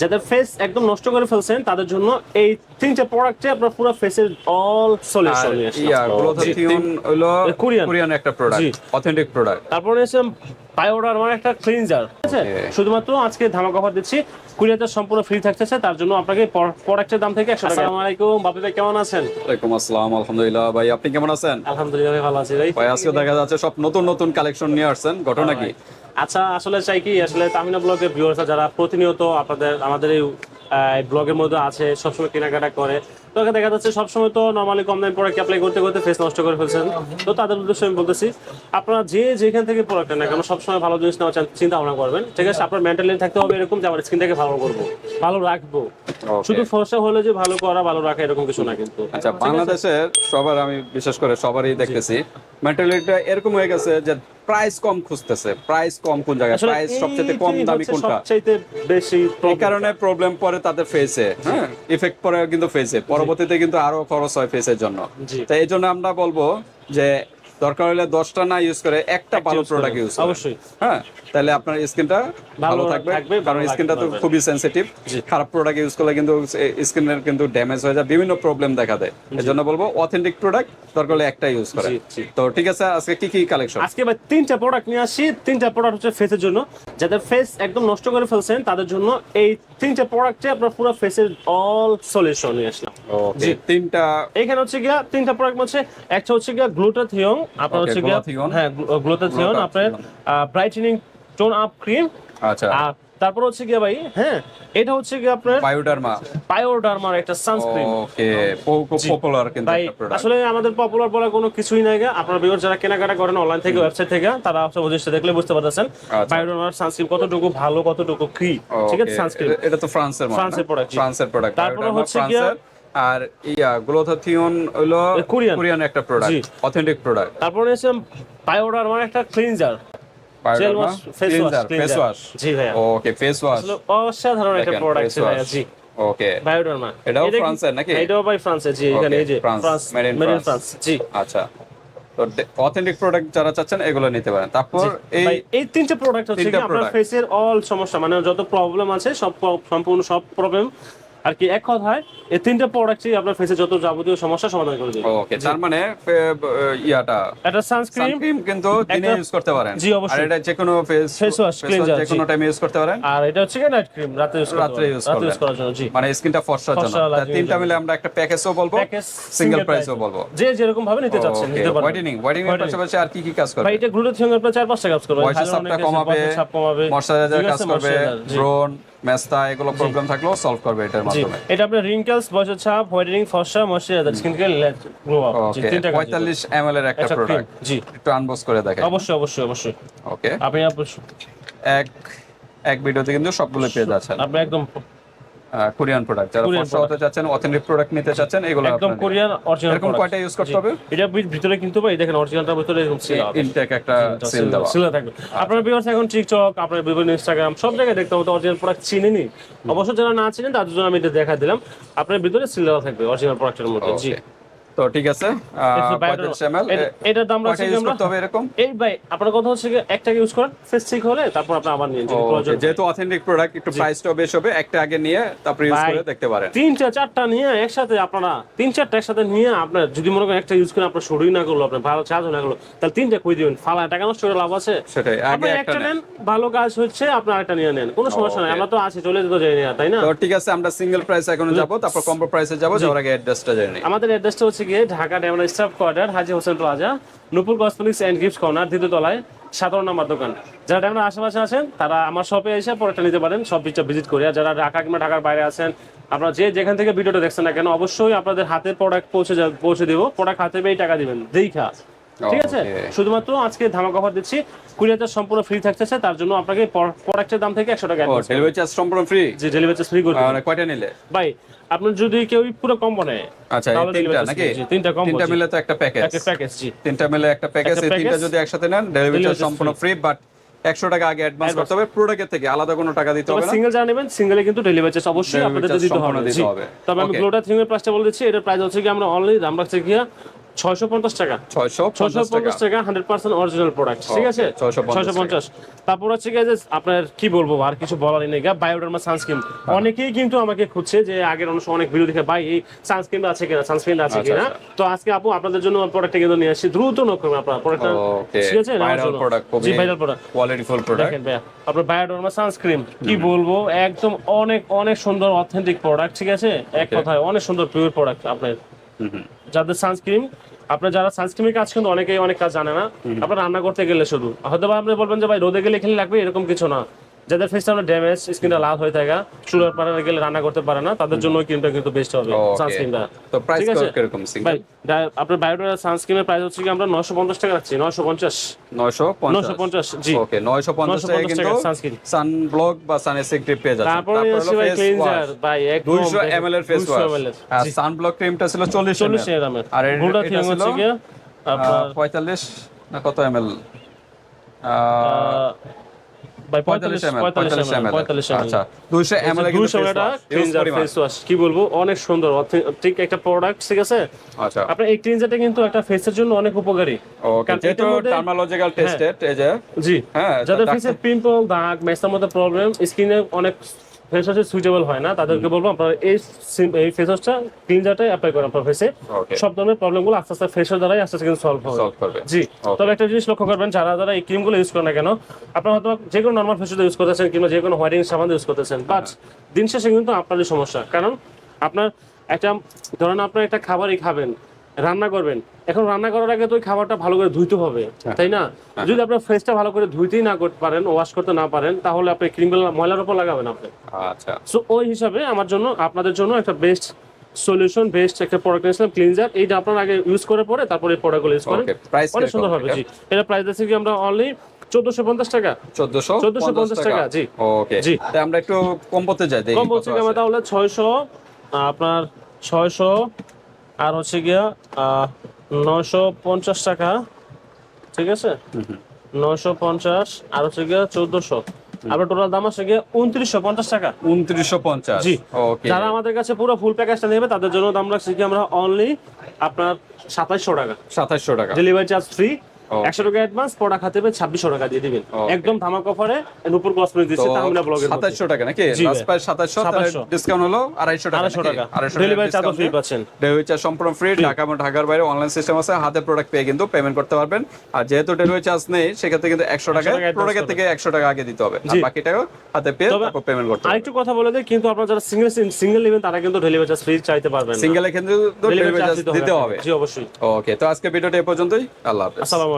যাদের ফেস একদম নষ্ট করে ফেলছেন তাদের জন্য এই তিনটা প্রোডাক্টে আপনার পুরো ফেসের অল সলিউশন নিয়ে আসছে গ্লোথাথিয়ন হলো কোরিয়ান। কোরিয়ান একটা প্রোডাক্ট অথেন্টিক প্রোডাক্ট তারপরে এসে বায়োডার মানে একটা ক্লিনজার ঠিক আছে? শুধুমাত্র আজকে ধামাকা অফার দিচ্ছি। সম্পূর্ণ ফ্রি থাকতেছে তার জন্য আপনাকে প্রোডাক্টের দাম থেকে একশো টাকা। আলাইকুম বাপি ভাই কেমন আছেন? ওয়ালাইকুম আসসালাম আলহামদুলিল্লাহ। ভাই আপনি কেমন আছেন? আলহামদুলিল্লাহ ভাই ভালো আছি ভাই। ভাই আজকে দেখা যাচ্ছে সব নতুন নতুন কালেকশন নিয়ে আসছেন। ঘটনা কি? আচ্ছা আসলে চাই কি আসলে তামিনা ব্লগের ভিউয়ার্স যারা প্রতিনিয়ত আপনাদের আমাদের এই ব্লগের মধ্যে আছে সবসময় কেনাকাটা করে তো এখানে দেখা যাচ্ছে সবসময় তো নর্মালি কম দামি প্রোডাক্ট অ্যাপ্লাই করতে করতে ফেস নষ্ট করে ফেলছেন। তো তাদের উদ্দেশ্যে আমি বলতেছি, আপনারা যে যেখান থেকে প্রোডাক্ট না কেন, সবসময় ভালো জিনিস নেওয়ার চিন্তা ভাবনা করবেন। ঠিক আছে? আপনার মেন্টালি থাকতে হবে এরকম যে, আমার স্কিনটাকে ভালো করব, ভালো রাখব. শুধু ফর্সা হলে যে ভালো করা ভালো রাখা এরকম কিছু না কিন্তু। আচ্ছা বাংলাদেশের সবার আমি বিশেষ করে সবারই দেখতেছি মেন্টালিটিটা এরকম হয়ে গেছে যে প্রাইস কম খুঁজতেছে। প্রাইস কম কোন জায়গায়? প্রাইস সবচেয়ে কম দামি কোনটা? সবচাইতে বেশি এই কারণে প্রবলেম পরে তাদের ফেসে হ্যাঁ? ইফেক্ট পরে কিন্তু ফেসে পরবর্তীতে কিন্তু আরও খরচ হয় ফেসের জন্য। জি। তো এই জন্য আমরা বলব যে দরকার হলে দশটা না ইউজ করে একটা ভালো প্রোডাক্ট ইউজ অবশ্যই। হ্যাঁ তাহলে আপনার স্কিনটা ভালো থাকবে কারণ স্কিনটা তো খুবই সেনসিটিভ খারাপ প্রোডাক্ট ইউজ করলে কিন্তু স্কিনের কিন্তু ড্যামেজ হয়ে যায় বিভিন্ন প্রবলেম দেখা দেয়। এই জন্য বলব অথেন্টিক প্রোডাক্ট দরকার হলে একটা ইউজ করে। তো ঠিক আছে আজকে কি কি কালেকশন আজকে ভাই তিনটা প্রোডাক্ট নিয়ে আসি তিনটা প্রোডাক্ট হচ্ছে ফেসের জন্য। যাদের ফেস একদম নষ্ট করে ফেলছেন তাদের জন্য এই তিনটা প্রোডাক্টে আপনার পুরো ফেসের অল সলিউশন নিয়ে আসলাম। তিনটা এখানে হচ্ছে গিয়া তিনটা প্রোডাক্ট হচ্ছে একটা হচ্ছে গিয়া গ্লুটাথিয়ন আপনার হচ্ছে হ্যাঁ গ্লুটাথিয়ন আপনার ব্রাইটেনিং টোন আপ ক্রিম আচ্ছা। আর তারপর হচ্ছে গিয়া ভাই হ্যাঁ এটা হচ্ছে গিয়া আপনার বায়োডার্মা বায়োডার্মার একটা সানস্ক্রিন ওকে পপুলার কিন্তু প্রোডাক্ট আসলে আমাদের পপুলার বলা কোনো কিছুই নাই গা। আপনার ভিউয়ার যারা কেনাকাটা করেন অনলাইন থেকে ওয়েবসাইট থেকে তারা হচ্ছে ওদের দেখলে বুঝতে পারতেছেন। আচ্ছা। বায়োডার্মার সানস্ক্রিন কতটুকু ভালো কতটুকু কি? ঠিক আছে সানস্ক্রিন এটা তো ফ্রান্সের ফ্রান্সের product, ফ্রান্সের প্রোডাক্ট তারপরে হচ্ছে গিয়া- আর ইয়া গ্লোথাথিয়ন হলো কোরিয়ান। কোরিয়ান একটা প্রোডাক্ট অথেন্টিক প্রোডাক্ট তারপরে এসে মানে একটা ক্লিনজার ফেস ওয়াশ জি ওকে ফেস ওয়াশ অসাধারণ একটা প্রোডাক্ট face জি। ওকে বায়োডার্মা এটাও ফ্রান্সের নাকি? এটাও ভাই ফ্রান্সের জি এখানে এই যে ফ্রান্স জি। আচ্ছা। তো অথেন্টিক প্রোডাক্ট যারা চাচ্ছেন এগুলো নিতে পারেন। তারপর এই এই তিনটে প্রোডাক্ট হচ্ছে কি? তিনটা আপনার ফেসের অল সমস্যা মানে যত প্রবলেম আছে সব সম্পূর্ণ সব প্রবলেম আর কি এক কথায় এই তিনটা প্রোডাক্টই আপনার ফেসের যত যাবতীয় সমস্যা সমাধান করে দেবে। ওকে তার মানে ইয়াটা। এটা সানস্ক্রিন কিন্তু দিনে ইউজ করতে পারেন। জি, অবশ্যই। আর এটা যে কোনো ফেস Face wash, cleanser, যে কোনো। টাইমে ইউজ করতে পারেন। আর এটা হচ্ছে কি নাইট ক্রিম রাতে ইউজ use রাতে ইউজ করার জন্য জি। মানে স্কিনটা ফর্সার জন্য। তিনটা মিলে আমরা একটা প্যাকেজও বলব প্যাকেজ সিঙ্গেল প্রাইসও বলব। যে যেরকম ভাবে নিতে চাচ্ছেন নিতে পারবেন। হোয়াইটেনিং হোয়াইটেনিং এর। পাশাপাশি আর কি কি কাজ ভাই করবে এটা গ্লুটের সঙ্গে আপনার চার পাঁচটা কাজ করবে। বয়সের চাপটা কমাবে চাপ কমাবে ময়শ্চারাইজার কাজ করবে। ব্রোন মেস্তা এগুলো প্রবলেম থাকলেও সলভ করবে এটার মাধ্যমে। এটা আপনার রিঙ্কেলস বয়সের ছাপ হোয়াইটেনিং ফর্সা ময়শ্চারাইজার স্কিনকে গ্লো আপ ওকে 45 ml এর একটা প্রোডাক্ট জি। একটু আনবক্স করে দেখেন। অবশ্যই অবশ্যই অবশ্যই। ওকে আপনি এক এক ভিডিওতে কিন্তু সবগুলো পেয়ে যাচ্ছেন। আপনি একদম কোরিয়ান প্রোডাক্ট যারা ফর্সা হতে চাচ্ছেন অথেন্টিক প্রোডাক্ট নিতে চাচ্ছেন এগুলো একদম কোরিয়ান অরিজিনাল এরকম কয়টা ইউজ করতে হবে? এটা ভিতরে কিন্তু ভাই দেখেন অরিজিনালটা ভিতরে এরকম সিল ইনটেক একটা সিল দেওয়া। সিল থাকবে। আপনার ভিউয়ার্স এখন টিকটক আপনার বিভিন্ন ইনস্টাগ্রাম সব জায়গায় দেখতে হবে অরিজিনাল প্রোডাক্ট চিনেনি। অবশ্য যারা না চিনেন তাদের জন্য আমি এটা দেখা দিলাম। আপনার ভিতরে সিল দেওয়া থাকবে অরিজিনাল প্রোডাক্টের মধ্যে। জি. তো ঠিক আছে এটার দাম রাখছি আমরা? এরকম? এই ভাই আপনার কথা হচ্ছে একটাকে ইউজ করেন ফেস ঠিক হলে তারপর আপনি আবার নিয়ে যেহেতু অথেন্টিক প্রোডাক্ট একটু প্রাইসটাও বেশ হবে একটা আগে নিয়ে তারপর ইউজ করে দেখতে পারেন। তিনটা চারটা নিয়ে একসাথে আপনারা তিন চারটা একসাথে নিয়ে আপনার যদি মনে করেন একটা ইউজ করে আপনার শরীর না করল আপনার ভালো চার্জ না করল তাহলে তিনটা কই দিবেন? ফালা টাকা নষ্ট করে লাভ আছে? সেটাই আগে একটা নেন। ভালো কাজ হচ্ছে আপনি আরেকটা নিয়ে নেন কোনো সমস্যা নাই আমরা তো আছে চলে যেতে যাই না তাই না? তো ঠিক আছে আমরা সিঙ্গেল প্রাইস এখন যাব তারপর কম্বো প্রাইসে যাব যাওয়ার আগে অ্যাড্রেসটা জেনে আমাদের অ্যাড্রেসটা হচ্ছে গিয়ে Dhaka Demra staff quarter, Haji Hossain plaza Nupur cosmetics and gift corner, দ্বিতীয় তলায় সাধারণ নাম্বার দোকান। যারা ডেমরা আশেপাশে আছেন, তারা আমার শপে এসে পরেরটা নিতে পারেন, সব কিছু ভিজিট করে। যারা ঢাকা কিংবা ঢাকার বাইরে আছেন, আপনারা যে যেখান থেকে ভিডিওটা দেখছেন না কেন, অবশ্যই আপনাদের হাতে প্রোডাক্ট পৌঁছে পৌঁছে দেবো। প্রোডাক্ট হাতে পেয়েই টাকা দিবেন। দেখা। ঠিক আছে? শুধুমাত্র আজকে ধামাকা অফার দিচ্ছি। কুরিয়ারটা সম্পূর্ণ ফ্রি থাকতেছে তার জন্য আপনাকে প্রোডাক্টের দাম থেকে একশো টাকা ডেলিভারি চার্জ সম্পূর্ণ ফ্রি যে ডেলিভারি চার্জ ফ্রি করে দিবেন। কয়টা নিলে? ভাই আপনার যদি কেউ পুরো কম্বো নেয় আচ্ছা তিনটা নাকি? তিনটা combo, তিনটা মিলে তো একটা প্যাকেজ একটা প্যাকেজ জি। তিনটা মিলে একটা প্যাকেজ এই তিনটা যদি একসাথে নেন ডেলিভারি চার্জ সম্পূর্ণ ফ্রি বাট একশো টাকা আগে অ্যাডভান্স করতে হবে প্রোডাক্টের থেকে আলাদা কোনো টাকা দিতে হবে সিঙ্গেল যারা নেবেন সিঙ্গেলে কিন্তু ডেলিভারি চার্জ অবশ্যই আপনাদের দিতে হবে। তবে আমি. গ্লোটা থিংয়ের প্রাইসটা বলে দিচ্ছি এটার প্রাইস হচ্ছে কি আমরা অনলি দাম রাখছি কি টাকা। ছয়শো ছয়শো পঞ্চাশ টাকা। পঞ্চাশ টাকা হান্ড্রেড পার্সেন্ট অরিজিনাল প্রোডাক্ট ঠিক আছে? 650 পঞ্চাশ তারপর হচ্ছে যে আপনার কি বলব আর কিছু বলারই নেই বায়োডার্মা সানস্ক্রিন হ্যাঁ। অনেকেই কিন্তু আমাকে খুঁজছে যে আগের অনেক অনেক ভিডিও দেখে ভাই এই সানস্ক্রিন আছে কিনা সানস্ক্রিন আছে আচ্ছা, কিনা? তো আজকে আপু আপনাদের জন্য প্রোডাক্টটা কিন্তু নিয়ে আসছি। দ্রুত নক করবেন আপনার প্রোডাক্টটা ওকে ঠিক আছে? ভাইরাল প্রোডাক্ট জি ভাইরাল প্রোডাক্ট কোয়ালিটি প্রোডাক্ট দেখেন ভাইয়া আপনার বায়োডার্মা সানস্ক্রিন কি বলব একদম অনেক অনেক সুন্দর অথেন্টিক প্রোডাক্ট ঠিক আছে? এক কথায় অনেক সুন্দর পিওর প্রোডাক্ট আপনার। যাদের সানস্ক্রিন আপনার যারা সানস্ক্রিনের কাজ কিন্তু অনেকেই অনেক কাজ জানে না। আপনার রান্না করতে গেলে শুধু। হয়তো আপনি বলবেন যে ভাই রোদে গেলে খেলে লাগবে? এরকম কিছু না। যাদের ফেসটা আমরা ড্যামেজ স্কিনটা লাল হয়ে থাকে চুলার পারে গেলে রান্না করতে পারে না তাদের জন্য ক্রিমটা কিন্তু বেস্ট হবে Okay. সানস্ক্রিনটা তো প্রাইস আছে? কীরকম সিঙ্গেল ভাই আপনার বায়োডার সানস্ক্রিনের প্রাইস হচ্ছে কি আমরা নশো পঞ্চাশ টাকা রাখছি নশো পঞ্চাশ। 950 নশো পঞ্চাশ জি। ওকে 950 টাকা কিন্তু sunscreen। সান ব্লক বা সান এসিক পেয়ে যাচ্ছেন। তারপরে হচ্ছে ভাই ক্লিনজার ভাই 200 ml এর ফেস 200 ওয়াশ আর সান ব্লক ক্রিমটা ছিল 40 চল্লিশ ml এর। আর এটা ছিল, হচ্ছে গিয়ে আপনার 45 না কত এমএল আহ, ভাই 45 45 ml 45 ml 45 ml আচ্ছা 200 ml কিন্তু দুশো face টাকা wash, huge cleanser face wash কি বলব? অনেক সুন্দর ঠিক একটা প্রোডাক্ট ঠিক আছে? আচ্ছা। আপনার এই ক্লিনজারটা কিন্তু একটা ফেসের জন্য অনেক উপকারী। ওকে কারণ যেহেতু এটার মধ্যে- টার্মালজিক্যাল টেস্টেড এই যে জি। হ্যাঁ যাদের ফেসে পিম্পল দাগ মেসের মধ্যে প্রবলেম স্কিনে অনেক ফেস ওয়াশে সুইটেবল হয় না। তাদেরকে বলব আপনারা এই এই ফেস ওয়াশটা ক্লিনজারটাই অ্যাপ্লাই করেন আপনার ফেসে সব ধরনের প্রবলেমগুলো আস্তে আস্তে ফেসের দ্বারাই আস্তে আস্তে কিন্তু সলভ হবে। জি। তবে একটা জিনিস লক্ষ্য করবেন যারা যারা এই ক্রিমগুলো ইউজ করেন না কেন আপনারা হয়তো যে কোনো নর্মাল ফেস ইউজ করতেছেন কিংবা যে কোনো হোয়াইটিং সাবান ইউজ করতেছেন বাট দিন শেষে কিন্তু আপনারই সমস্যা। কারণ আপনার একটা ধরেন আপনার একটা খাবারই খাবেন রান্না করবেন। এখন রান্না করার আগে তো ওই খাবারটা ভালো করে ধুইতে হবে তাই না? যদি আপনার ফেসটা ভালো করে ধুইতেই না করতে পারেন ওয়াশ করতে না পারেন তাহলে আপনি ক্রিমগুলো ময়লার উপর লাগাবেন আপনি। আচ্ছা। সো ওই হিসাবে আমার জন্য আপনাদের জন্য একটা বেস্ট সলিউশন বেস্ট একটা প্রোডাক্ট নিয়েছিলাম ক্লিনজার এইটা আপনার আগে ইউজ করার পরে তারপরে এই প্রোডাক্টগুলো ইউজ করেন। অনেক সুন্দর হবে? জি। এটা প্রাইস আছে কি আমরা অনলি চোদ্দশো পঞ্চাশ টাকা? 1450 1450 টাকা, জি। ওকে জি। আমরা একটু কম্বোতে যাই কম তাহলে ছয়শো আপনার ছয়শো আর হচ্ছে গিয়া নয়শো পঞ্চাশ টাকা ঠিক আছে? নয়শো পঞ্চাশ আর হচ্ছে গিয়া চোদ্দশো। আপনার টোটাল দাম আছে গিয়ে উনত্রিশশো পঞ্চাশ টাকা। 2950 জি। যারা আমাদের কাছে পুরো ফুল প্যাকেজটা নেবে তাদের জন্য দাম রাখছি কি আমরা অনলি আপনার সাতাইশশো টাকা। 2700 টাকা। Delivery charge free. একশো টাকা অ্যাডভান্স হাতে পেয়ে ছাব্বিশশো টাকা দিয়ে দিবেন। একদম ধামাক অফারে নূপুর কসমেটিক দিচ্ছে তাহমিনা ব্লগের। 2700 টাকা নাকি? জি লাস্ট ভাই। প্রাইস 2700 তাহলে 2700 ডিসকাউন্ট হলো 250 টাকা 250 টাকা। ও free পাচ্ছেন। ডেলিভারি চার্জ সম্পূর্ণ ফ্রি ঢাকা এবং ঢাকার বাইরে অনলাইন সিস্টেম আছে। হাতে প্রোডাক্ট পেয়ে কিন্তু পেমেন্ট করতে পারবেন। আর যেহেতু ডেলিভারি চার্জ নেই সেক্ষেত্রে কিন্তু 100 টাকা প্রোডাক্টের থেকে 100 টাকা আগে দিতে হবে। আর বাকি টাকা হাতে পেয়ে তারপর পেমেন্ট করতে হবে। আরেকটু কথা বলে দেয় কিন্তু আপনারা যারা সিঙ্গেল সিঙ্গেল নেবেন তারা কিন্তু ডেলিভারি চার্জ ফ্রি চাইতে পারবেন সিঙ্গেলে কিন্তু ডেলিভারি ডেলিভারি চার্জ চার্জ দিতে হবে। জি অবশ্যই। ওকে তো আজকে ভিডিওটা এই পর্যন্তই। আল্লাহ হাফেজ। আসসালামু